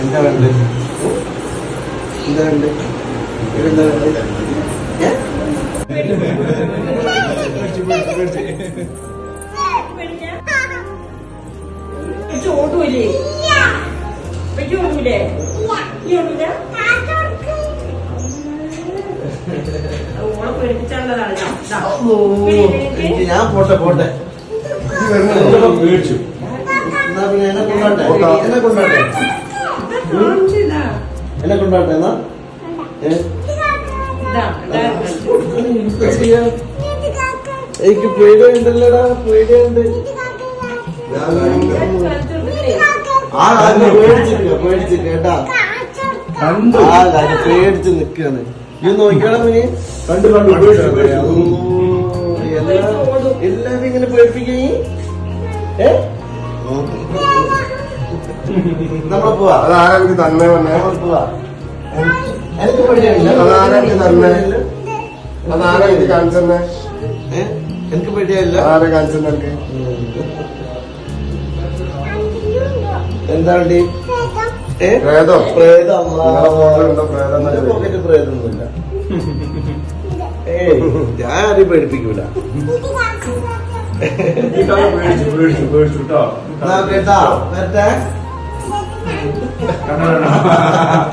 എന്താ വേണ്ടത് എന്താ വേണ്ടത് എന്താ വേണ്ടത് ഞാൻ പോട്ടെ പോട്ടെ. പേടിച്ചു എന്നാ പിന്നെ എന്നെ കൊണ്ടാട്ടെ? എന്നെ കൊണ്ടാട്ടെ? എന്നെ കൊണ്ടാട്ടെ എന്നാ? എനിക്ക് പേടിയുണ്ടല്ലോടാ പേടിയുണ്ട്. പേടിച്ചിരിക്ക പേടിച്ച് കേട്ടാ. ആ പേടിച്ച് നിക്കാണ്. ഇത് നോക്കിയോളാം പിന്നെ കണ്ടു കണ്ടു എല്ലാവരും ഇങ്ങനെ പേടിപ്പിക്കുകയും ഏ? നമ്മളെ പോവാ. അതാരാ എനിക്ക് തന്നെ വന്നേ? പോവാ. എനിക്ക് അതാരാ എനിക്ക് തന്നെ അതാരാ എനിക്ക് കാണിച്ചെന്നെ? ഏ? എനിക്ക് പേടിയല്ല അതാരാ കാണിച്ചെന്നെ എനിക്ക് എന്താ വേണ്ടി ഏ? പ്രേതം. പ്രേതം. പോക്കറ്റ് പ്രേതൊന്നുമില്ല ഏയ് ഞാൻ ആരെയും പേടിപ്പിക്കൂല. കേട്ടോ. എന്നാ കേട്ടാ വരട്ടെ കണ്ടോ